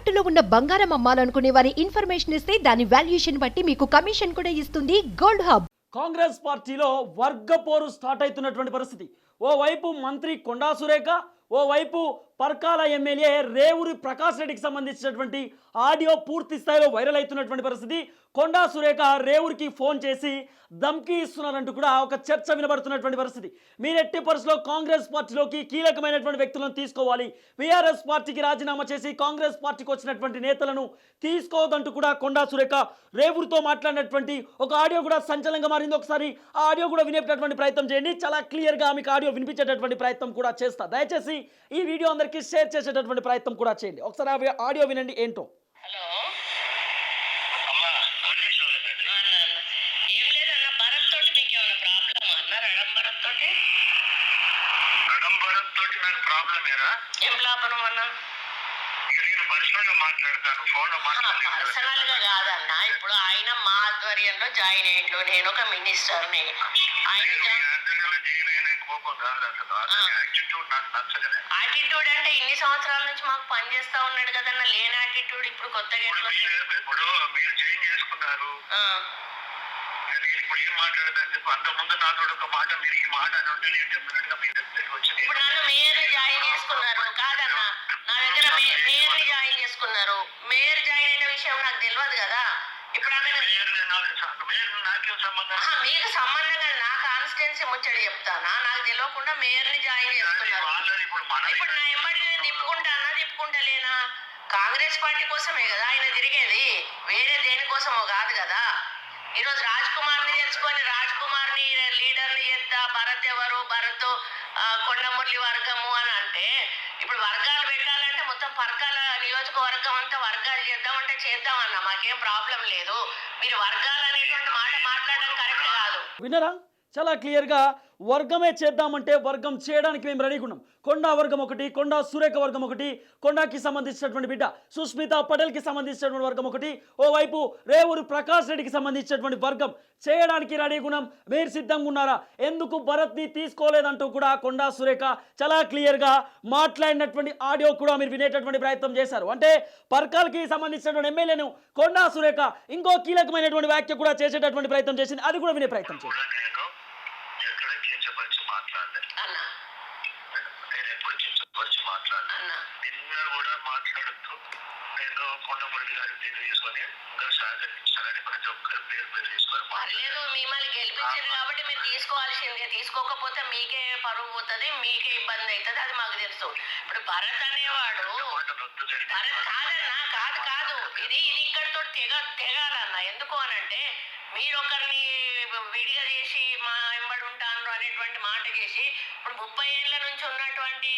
తాకట్టులో ఉన్న బంగారం అమ్మాలనుకునే వారి ఇన్ఫర్మేషన్ ఇస్తే దాని వాల్యుయేషన్ బట్టి మీకు కమిషన్ కూడా ఇస్తుంది గోల్డ్ హబ్. కాంగ్రెస్ పార్టీలో వర్గ పోరు స్టార్ట్ అవుతున్నటువంటి పరిస్థితి. ఓవైపు మంత్రి కొండా సురేఖ ఓవైపు పర్కాల ఎమ్మెల్యే రేవూరి ప్రకాష్ రెడ్డికి సంబంధించినటువంటి ఆడియో పూర్తి స్థాయిలో వైరల్ అవుతున్నటువంటి పరిస్థితి. కొండా సురేఖ రేవూరికి ఫోన్ చేసి ధమ్కీ ఇస్తున్నారంటూ కూడా ఒక చర్చ వినబడుతున్నటువంటి పరిస్థితి. మీరు ఎట్టి పరిస్థితిలో కాంగ్రెస్ పార్టీలోకి కీలకమైనటువంటి వ్యక్తులను తీసుకోవాలి. వీఆర్ఎస్ పార్టీకి రాజీనామా చేసి కాంగ్రెస్ పార్టీకి వచ్చినటువంటి నేతలను తీసుకోవద్దంటూ కూడా కొండా సురేఖ రేవూరితో మాట్లాడినటువంటి ఒక ఆడియో కూడా సంచలనంగా మారింది. ఒకసారి ఆ ఆడియో కూడా వినేటటువంటి ప్రయత్నం చేయండి. చాలా క్లియర్గా మీకు ఆడియో వినిపించేటటువంటి ప్రయత్నం కూడా చేస్తా. దయచేసి ఈ వీడియో అందరికీ షేర్ చేసేటటువంటి ప్రయత్నం కూడా చేయండి. ఒకసారి ఆ ఆడియో వినండి ఏంటో? హలో. అమ్మా కొన్నిసార్లు పెట్టండి. అన్న అన్న. ఏం లేదన్న భరత్ తోటి మీకు ఏమైనా ప్రాబ్లమ్ అన్న? రడం భరత్ తోటి? అడంబరం తోటి నాకు ప్రాబ్లం ఏరా? ఏం లాభం అన్న? నేను పర్సనల్గా మాట్లాడతాను. ఫోన్లో మాట్లాడలేదు. పర్సనల్గా కాదన్న. ఇప్పుడు ఆయన మా ఆధ్వర్యంలో జాయిన్ అయ్యిండు. నేను ఒక మినిస్టర్ని. ఆయన అతని యాటిట్యూడ్ అంటే ఇన్ని సంవత్సరాల నుంచి మాకు పని చేస్తా ఉన్నాడు కదన్న. లేని యాటిట్యూడ్ ఇప్పుడు కొత్తగా ఇప్పుడు ఎట్లా మీరు ఇప్పుడు మీరు చేసుకున్నారు. ఆ, ఇక నేను ఇప్పుడు ఏం మాట్లాడతాను చెప్పు అంత ముందు నాతో ఒక మాట మీరు ఈ మాట అని ఉంటే నేను డెఫినెట్గా మీ దగ్గరికి వచ్చి నేను- ఇప్పుడు నన్ను మేయర్ జాయిన్ చేసుకున్నారు. కాదన్న. జాయిన్ చేసుకున్నారు మేయర్ జాయిన్ అయిన విషయం నాకు తెలియదు కదా. ఇప్పుడు ఆమె మీకు సంబంధం కాదు నా కాన్స్టిట్యున్సీ ముచ్చడి చెప్తానా? నాకు తెలియకుండా మేయర్ని జాయిన్ మన ఇప్పుడు నా ఎంబడి నేను తిప్పుకుంటానా తిప్పుకుంటలేనా? కాంగ్రెస్ పార్టీ కోసమే కదా ఆయన తిరిగేది. వేరే దేనికోసమో కాదు కదా. ఈరోజు రాజ్ కుమార్ ని రాజ్ కుమార్ని లీడర్ని చేస్తా భరత్ ఎవరు? భరత్ కొండమురళి వర్గము అని అంటే ఇప్పుడు వర్గాలు పెట్టాలంటే మొత్తం పర్కాల నియోజకవర్గం అంతా వర్గాలు చేద్దామంటే చేద్దామన్న మాకేం ప్రాబ్లం లేదు. మీరు వర్గాలు అనేటువంటి మాట మాట్లాడడం కరెక్ట్ కాదు. వినరా? చాలా క్లియర్గా వర్గమే చేద్దామంటే వర్గం చేయడానికి మేము రెడీగా ఉన్నాం. కొండా వర్గం ఒకటి కొండా సురేఖ వర్గం ఒకటి కొండాకి సంబంధించినటువంటి బిడ్డ సుస్మిత పటేల్కి సంబంధించినటువంటి వర్గం ఒకటి ఓవైపు రేవూరు ప్రకాష్ రెడ్డికి సంబంధించినటువంటి వర్గం చేయడానికి రెడీగా ఉన్నాం. మీరు సిద్ధంగా ఉన్నారా? ఎందుకు భరత్ని తీసుకోలేదంటూ కూడా కొండా సురేఖ చాలా క్లియర్గా మాట్లాడినటువంటి ఆడియో కూడా మీరు వినేటటువంటి ప్రయత్నం చేశారు. అంటే పర్కాల్కి సంబంధించినటువంటి ఎమ్మెల్యేను కొండా సురేఖ ఇంకో కీలకమైనటువంటి వ్యాఖ్య కూడా చేసేటటువంటి ప్రయత్నం చేసింది. అది కూడా వినే ప్రయత్నం చేశారు కూడా నేను ఎక్కడ కించపరిచి మాట్లాడలేదు అన్న నేను ఎప్పుడు కించపరిచి మాట్లాడలేదు అన్న నిన్న కూడా మాట్లాడుతూ నేను కొండమురళి గారి పేరు తీసుకొని ఇంకా సహకరించాలని ప్రతి ఒక్కరి పేరు పేరు తీసుకొని మాట్లాడాను పర్లేదు మిమ్మల్ని గెలిపించారు కాబట్టి మీరు తీసుకోవాల్సిందే. తీసుకోకపోతే మీకే పరువు పోతుంది మీకే ఇబ్బంది అవుతుంది అది మాకు తెలుసు. ఇప్పుడు భరత్ అనేవాడు. భరత్ కాదన్నా కాదు కాదు. ఇది ఇది ఇక్కడితో తెగ తెగాలన్న. ఎందుకు అనంటే మీరు ఒకరిని విడిగా చేసి మా వెంబడి ఉంటాను అనేటువంటి మాట చేసి ఇప్పుడు ముప్పై ఏళ్ళ నుంచి ఉన్నటువంటి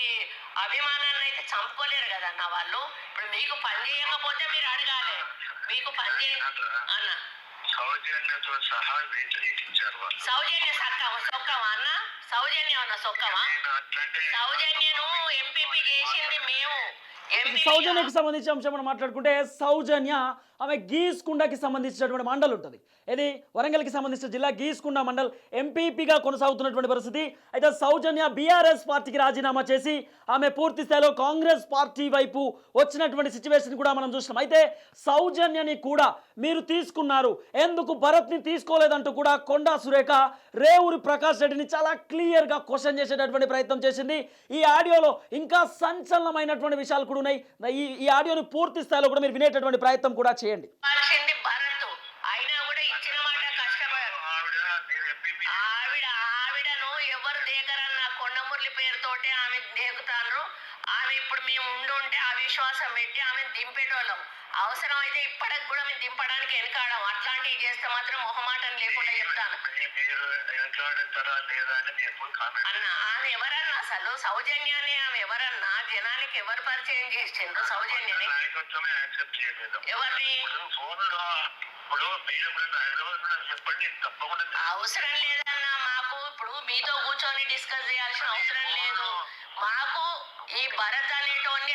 అభిమానాన్ని అయితే చంపుకోలేరు కదన్న వాళ్ళు. ఇప్పుడు మీకు పని చేయకపోతే మీరు అడగాలి. మీకు పని అన్న. సౌజన్యతో సహా వ్యతిరేకించారు వాళ్ళు. సౌజన్య సక్కవ? సొక్కవా అన్న? సౌజన్యం అన్న సొక్కవా? సౌజన్యను ఎంపీపీ చేసింది మేము. సౌజన్యకి సంబంధించిన అంశం మనం మాట్లాడుకుంటే సౌజన్య ఆమె గీస్కుండకి సంబంధించినటువంటి మండల్ ఉంటుంది. ఇది వరంగల్కి సంబంధించిన జిల్లా గీస్కుండ మండల్ ఎంపీపీగా కొనసాగుతున్నటువంటి పరిస్థితి. అయితే సౌజన్య బీఆర్ఎస్ పార్టీకి రాజీనామా చేసి ఆమె పూర్తి స్థాయిలో కాంగ్రెస్ పార్టీ వైపు వచ్చినటువంటి సిచ్యువేషన్ కూడా మనం చూసినాం అయితే సౌజన్యని కూడా మీరు తీసుకున్నారు. ఎందుకు భరత్ని తీసుకోలేదంటూ కూడా కొండా సురేఖ రేవూరి ప్రకాష్ రెడ్డిని చాలా క్లియర్గా క్వశ్చన్ చేసేటటువంటి ప్రయత్నం చేసింది. ఈ ఆడియోలో ఇంకా సంచలనమైనటువంటి విషయాలు కూడా ఉన్నాయి. ఈ ఈ ఆడియోని పూర్తి స్థాయిలో కూడా మీరు వినేటటువంటి ప్రయత్నం కూడా చేయండి. ఇవ్వాల్సింది భరత్. అయినా కూడా ఇచ్చిన మాట కష్టపడారు. ఆవిడ మీరు ఎంపీపీ. ఆవిడ ఆవిడను ఎవరు దేకరన్న కొండమురళి పేరుతోటే ఆమె దేకుతారు ఆమె ఇప్పుడు మేము ఉండి ఉంటే అవిశ్వాసం పెట్టి ఆమె దింపేటోళ్ళం. అవసరం అయితే ఇప్పటికి కూడా మేము దింపడానికి వెనకాడం అట్లాంటివి చేస్తే మాత్రం మొహమాటం లేకుండా చెప్తాను. అన్న ఆమె ఎవరన్నా అసలు సౌజన్యాన్ని ఆమె ఎవరన్నా? జనానికి ఎవరు పరిచయం చేసిండ్రు? సౌజన్యని? ఎవరిని? అవసరం లేదన్నా మాకు ఇప్పుడు మీతో కూర్చొని డిస్కస్ చేయాల్సిన అవసరం లేదు. మాకు ఈ భరత్ అనేటోన్ని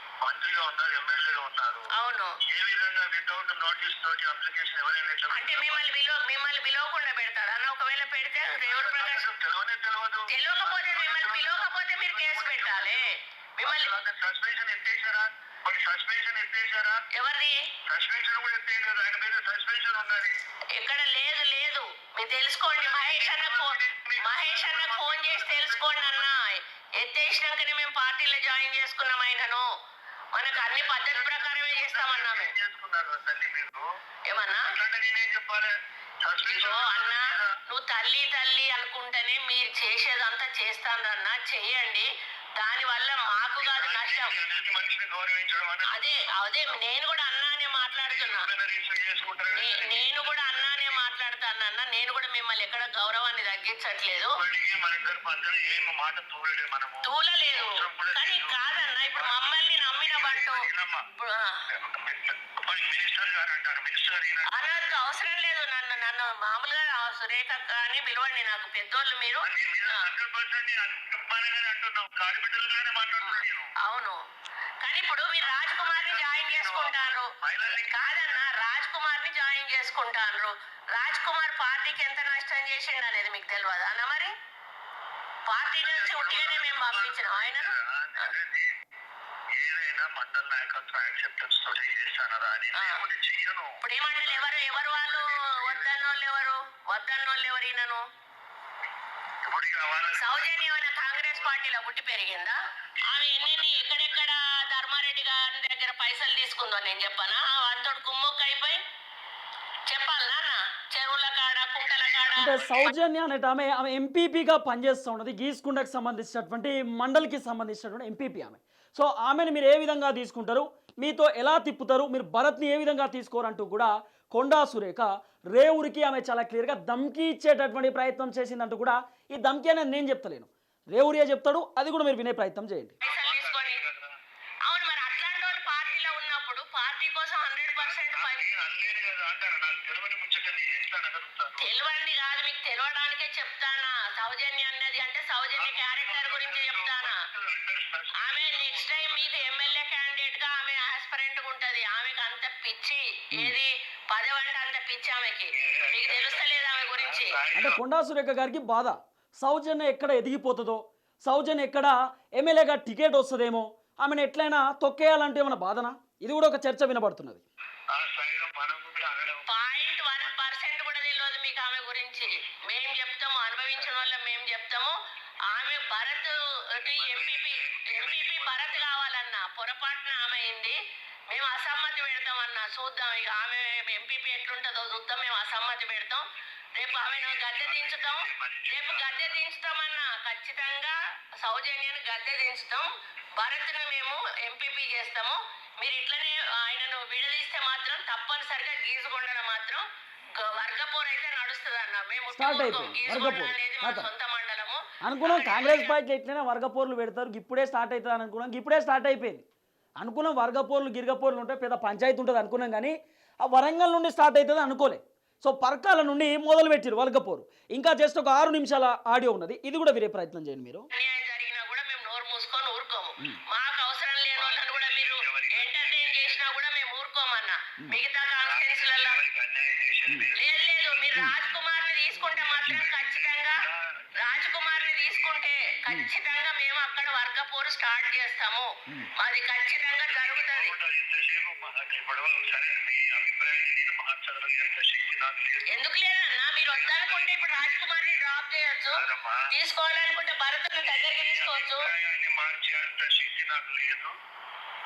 మంత్రిగా ఉన్నారు ఎమ్మెల్యేగా ఉన్నారు. అవును. ఏ విధంగా వితౌట్ నోటీస్ తోటి అప్లికేషన్ ఎవరైనా ఎట్లా అంటే మిమ్మల్ని మిమ్మల్ని పిలవకుండా పెడతాడు అన్న ఒకవేళ పెడితే రేవుడు ప్రకాష్ తెలియనే తెలియదు. తెలియకపోతే మిమ్మల్ని పిలవకపోతే మీరు కేసు పెట్టాలి. మిమ్మల్ని సస్పెన్షన్ ఎత్తేసారా? మరి సస్పెన్షన్ ఎత్తేసారా? ఎవరిది? సస్పెన్షన్ కూడా ఎత్తేయలేదు. ఆయన మీద సస్పెన్షన్ ఉన్నది ఇక్కడ లేదు లేదు. మీరు తెలుసుకోండి. మహేష్ అన్న ఫోన్ మహేష్ అన్న ఫోన్ చేసి తెలుసుకోండి అన్న. ఎత్తేసినాకనే మేము పార్టీలో జాయిన్ చేసుకున్నాం ఆయనను. మనకు అన్ని పద్ధతి ప్రకారమే చేస్తామన్నా మేము. చేసుకున్నారు తల్లి మీరు? ఏమన్నా? నేనేం చెప్పాలి? అన్న నువ్వు తల్లి తల్లి అనుకుంటేనే మీరు చేసేదంతా చేస్తానన్నా చెయ్యండి. దానివల్ల మాకు కాదు నష్టం అదే అదే నేను కూడా అన్నానే మాట్లాడుతున్నా. నేను కూడా అన్నానే మాట్లాడతానన్న నేను కూడా మిమ్మల్ని ఎక్కడ గౌరవాన్ని తగ్గించట్లేదు. తూలలేదు కానీ కాదన్న ఇప్పుడు మమ్మల్ని నమ్మిన బంటు అనొద్దు అవసరం లేదు. నన్ను నన్ను మామూలుగా సురేఖ అని పిలవండి నాకు పెద్దోళ్ళు మీరు. అవును. కానీ ఇప్పుడు మీరు రాజ్ కుమార్ని జాయిన్ చేసుకుంటారు కాదన్న రాజ్ కుమార్ని జాయిన్ చేసుకుంటారు రాజ్ కుమార్ పార్టీకి ఎంత నష్టం చేసిండు అనేది మీకు తెలియదు అన్న మరి? పార్టీ నుంచి ఉట్టిగానే మేము పంపించినాం. ఆయనను అనేది ఏదైనా మండల నాయకత్వం యాక్సెప్టెన్స్ తోటి చేస్తానరా అని ఆ. నేను కూడా చెయ్యను. ఇప్పుడు ఏమంటారు ఎవరు? ఎవరు వాళ్ళు? వద్దన్నోళ్ళు ఎవరు? వద్దన్నోళ్ళు ఎవరు ఈయనను? సౌజన్య కాంగ్రెస్ పార్టీలో పుట్టి పెరిగిందా? ఆమె ఎన్ని ఎక్కడెక్కడ? ధర్మారెడ్డి గారి దగ్గర పైసలు తీసుకుందో నేను చెప్పనా? వాటితో కుమ్మొక్క అయిపోయి చెప్పాలి నాన్న. చెరువుల కాడ కుంటల కాడ. అంటే సౌజన్య అనేట ఆమె ఆమె ఎంపీపీగా పనిచేస్తూ ఉన్నది. గీసుకుండకు సంబంధించినటువంటి మండలికి సంబంధించినటువంటి ఎంపీపీ ఆమె. సో ఆమెను మీరు ఏ విధంగా తీసుకుంటారు? మీతో ఎలా తిప్పుతారు? మీరు భరత్ని ఏ విధంగా తీసుకోరంటూ కూడా కొండా సురేఖ రేవురికి ఆమె చాలా క్లియర్గా ధమ్కి ఇచ్చేటటువంటి ప్రయత్నం చేసిందంటూ కూడా ఈ ధమ్కి అనేది నేను చెప్తలేను. రేవురియే చెప్తాడు అది కూడా మీరు వినే ప్రయత్నం చేయండి పైసలు తీసుకొని అవును మరి అట్లాంటి వాళ్ళు పార్టీలో ఉన్నప్పుడు పార్టీ కోసం హండ్రెడ్ పర్సెంట్ నేను అనలేను కదా తెలివండి మీకు చెప్తానా సౌజన్య అన్నది అంటే సౌజన్య క్యారెక్టర్ గురించి చెప్తానా ఆమె నెక్స్ట్ టైం మీకు ఎమ్మెల్యే క్యాండిడేట్గా ఆమె ఆస్పరెంట్ ఉంటది ఆమెకు అంత పిచ్చి ఏది పదవి అంటే అంత పిచ్చి ఆమెకి మీకు తెలుస్తలేదు ఆమె గురించి అంటే కొండా సురేఖ గారికి బాధ సౌజన్య ఎక్కడ ఎదిగిపోతుందో సౌజన్య ఎక్కడ ఎమ్మెల్యేగా టికెట్ వస్తుందేమో ఆమెను ఎట్లయినా తొక్కేయాలంటే ఏమైనా బాధనా? ఇది కూడా ఒక చర్చ వినబడుతున్నది. మనం పాయింట్ వన్ పర్సెంట్ కూడా తెలియదు మీకు ఆమె గురించి. మేం చెప్తాము అనుభవించిన వాళ్ళ మేము చెప్తాము. ఆమె భరత్ ఎంపీపీ ఎంపీపీ భరత్ కావాలన్న పొరపాటున ఆమె అయింది. మేము అసమ్మతి పెడతామన్నా చూద్దాం ఇక ఆమె ఎంపీపీ ఎట్లుంటుందో చూద్దాం మేము అసమ్మతి పెడతాం. రేపు ఆమెను గద్దె దించుతాం. రేపు గద్దె దించుతామన్నా ఖచ్చితంగా సౌజన్యాన్ని గద్దె దించుతాం. భరత్ను మేము ఎంపీపీ చేస్తాము. మీరు ఇట్లనే ఆయనను విడదీస్తే మాత్రం తప్పనిసరిగా గీసుకొండన మాత్రం వర్గపోరు అయితే నడుస్తుంది అన్న మేము. అనేది మా. సొంత మండలము. అనుకున్నాం కాంగ్రెస్ పార్టీ ఎట్లయినా వర్గపోర్లు పెడతారు. ఇప్పుడే స్టార్ట్ అవుతుంది అని అనుకున్నాం. ఇప్పుడే స్టార్ట్ అయిపోయింది. అనుకున్నాం వర్గపోర్లు గిరిగపోర్లు ఉంటే పెద్ద పంచాయతీ ఉంటుంది అనుకున్నాం కానీ ఆ వరంగల్ నుండి స్టార్ట్ అవుతుంది అనుకోలే. సో పర్కాల నుండి మొదలు పెట్టారు వర్గపోరు ఇంకా జస్ట్ ఒక ఆరు నిమిషాల ఆడియో ఉన్నది. ఇది కూడా వేరే ప్రయత్నం చేయండి మీరు. అన్యాయం జరిగినా కూడా మేము నోరు మూసుకొని ఊరుకోము. మాకు అవసరం లేని వాళ్ళని కూడా మీరు ఎంటర్టైన్ చేసినా కూడా మేము ఊరుకోమన్నా. మిగతా లేదు. లేదు లేదు మీరు. రాజ్ కుమార్ని తీసుకుంటే మాత్రం ఖచ్చితంగా రాజ్ కుమార్ని తీసుకుంటే ఖచ్చితంగా మేము అక్కడ వర్గపోరు స్టార్ట్ చేస్తాము. అది ఖచ్చితంగా జరుగుతుంది కూడా ఎంతసేపు మా- ఇప్పుడు సరే మీ అభిప్రాయాన్ని నేను మార్చగలిగేంత శక్తి నాకు లేదు ఎందుకు లేదన్నా? మీరు వద్దనుకుంటే ఇప్పుడు రాజ్ కుమార్ని డ్రాప్ చేయొచ్చు. తీసుకోవాలనుకుంటే దగ్గరికి తీసుకోవచ్చు. అభిప్రాయాన్ని మార్చే అంత శక్తి నాకు లేదు.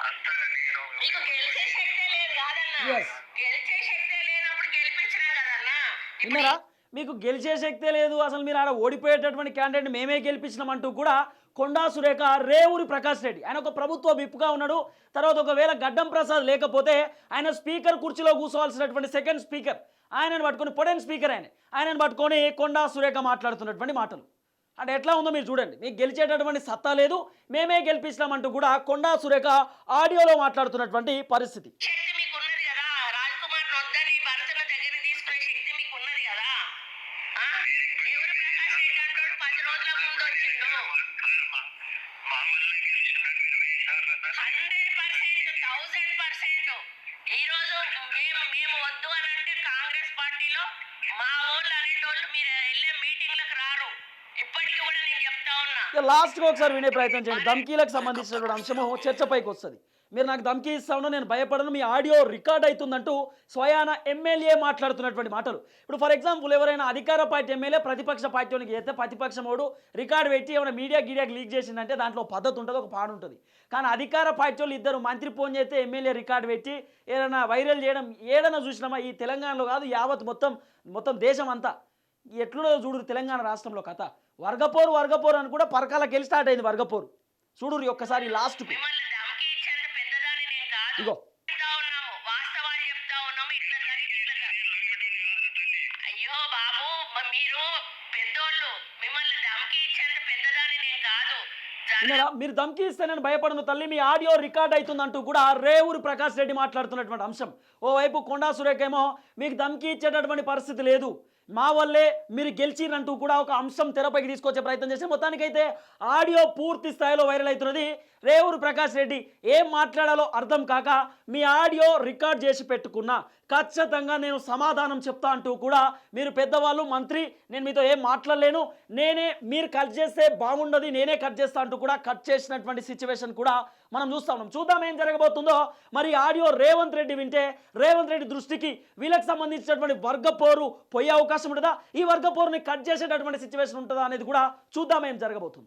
అంత నేను మీకు గెలిచే శక్తే లేదు కాదన్నా. గెలిచే శక్తే లేనప్పుడు గెలిపించినా కదన్నా? ఇప్పుడు విన్నారా? మీకు గెలిచే శక్తే లేదు. అసలు మీరు ఆడ ఓడిపోయేటటువంటి క్యాండిడేట్ మేమే గెలిపించినామంటూ కూడా కొండా సురేఖ రేవూరి ప్రకాష్ రెడ్డి ఆయన ఒక ప్రభుత్వ విప్పుగా ఉన్నాడు. తర్వాత ఒకవేళ గడ్డం ప్రసాద్ లేకపోతే ఆయన స్పీకర్ కుర్చీలో కూర్చోవాల్సినటువంటి సెకండ్ స్పీకర్ ఆయనను పట్టుకొని పొడెన్ స్పీకర్ ఆయన. ఆయనను పట్టుకొని కొండా సురేఖ మాట్లాడుతున్నటువంటి మాటలు. అంటే ఎట్లా ఉందో మీరు చూడండి. మీకు గెలిచేటటువంటి సత్తా లేదు. మేమే గెలిపించినామంటూ కూడా కొండా సురేఖ ఆడియోలో మాట్లాడుతున్నటువంటి పరిస్థితి. Hundred percent thousand percent. ఈ రోజు మేము మేము వద్దు అని అంటే కాంగ్రెస్ పార్టీలో మా వాళ్ళు అనేటోళ్ళు మీరు వెళ్ళే మీటింగ్లకు రారు ఇప్పటికీ కూడా నేను చెప్తా ఉన్నా ఇక లాస్ట్గా ఒకసారి వినే ప్రయత్నం చేయండి. ధమ్కీలకు సంబంధించినటువంటి అంశము చర్చపైకి వస్తుంది. మీరు నాకు ధమ్కీ ఇస్తా ఉన్నా నేను భయపడను మీ ఆడియో రికార్డ్ అవుతుందంటూ స్వయాన ఎమ్మెల్యే మాట్లాడుతున్నటువంటి మాటలు. ఇప్పుడు ఫర్ ఎగ్జాంపుల్ ఎవరైనా అధికార పార్టీ ఎమ్మెల్యే ప్రతిపక్ష పార్టీకి చేస్తే ప్రతిపక్షం వాడు రికార్డు పెట్టి ఏమైనా మీడియా గీడియాకి లీక్ చేసిందంటే దాంట్లో పద్ధతి ఉంటుంది ఒక పాడు ఉంటుంది. కానీ అధికార పార్టీ వాళ్ళు ఇద్దరు మంత్రి ఫోన్ చేస్తే ఎమ్మెల్యే రికార్డు పెట్టి ఏదైనా వైరల్ చేయడం ఏదైనా చూసినామా? ఈ తెలంగాణలో కాదు యావత్ మొత్తం మొత్తం దేశం అంతా ఎట్లున్నదో చూడు తెలంగాణ రాష్ట్రంలో కథ. వర్గపోరు వర్గపోరు అని కూడా పరకాలకి వెళ్ళి స్టార్ట్ అయింది వర్గపోరు. చూడు ఒక్కసారి లాస్ట్కు కాదు. ఇగో. చెప్తా ఉన్నాము. వాస్తవాలు చెప్తా ఉన్నాము. ఇట్లా జరిగి ఇట్లా జరి- అయ్యో బాబు మ- మీరు ధమకి ఇస్తే నేను భయపడను తల్లి. మీ ఆడియో రికార్డ్ అవుతుందంటూ కూడా రేవూరి ప్రకాష్ రెడ్డి మాట్లాడుతున్నటువంటి అంశం. ఓవైపు కొండా సురేఖ ఏమో మీకు ధమ్కి ఇచ్చేటటువంటి పరిస్థితి లేదు. మా వల్లే మీరు గెలిచిరంటూ కూడా ఒక అంశం తెరపైకి తీసుకొచ్చే ప్రయత్నం చేస్తే మొత్తానికైతే ఆడియో పూర్తి స్థాయిలో వైరల్ అవుతున్నది. రేవూరు ప్రకాష్ రెడ్డి ఏం మాట్లాడాలో అర్థం కాక మీ ఆడియో రికార్డ్ చేసి పెట్టుకున్నా. ఖచ్చితంగా నేను సమాధానం చెప్తా అంటూ కూడా మీరు పెద్దవాళ్ళు మంత్రి నేను మీతో ఏం మాట్లాడలేను. నేనే మీరు కట్ చేస్తే బాగుండదు నేనే కట్ చేస్తా అంటూ కూడా కట్ చేసినటువంటి సిచ్యువేషన్ కూడా మనం చూస్తా ఉన్నాం. చూద్దాం ఏం జరగబోతుందో. మరి ఆడియో రేవంత్ రెడ్డి వింటే రేవంత్ రెడ్డి దృష్టికి వీళ్ళకి సంబంధించినటువంటి వర్గ పోరు పోయే అవకాశం ఉంటుందా? ఈ వర్గ పోరుని కట్ చేసేటటువంటి సిచ్యువేషన్ ఉంటుందా అనేది కూడా చూద్దాం ఏం జరగబోతుంది.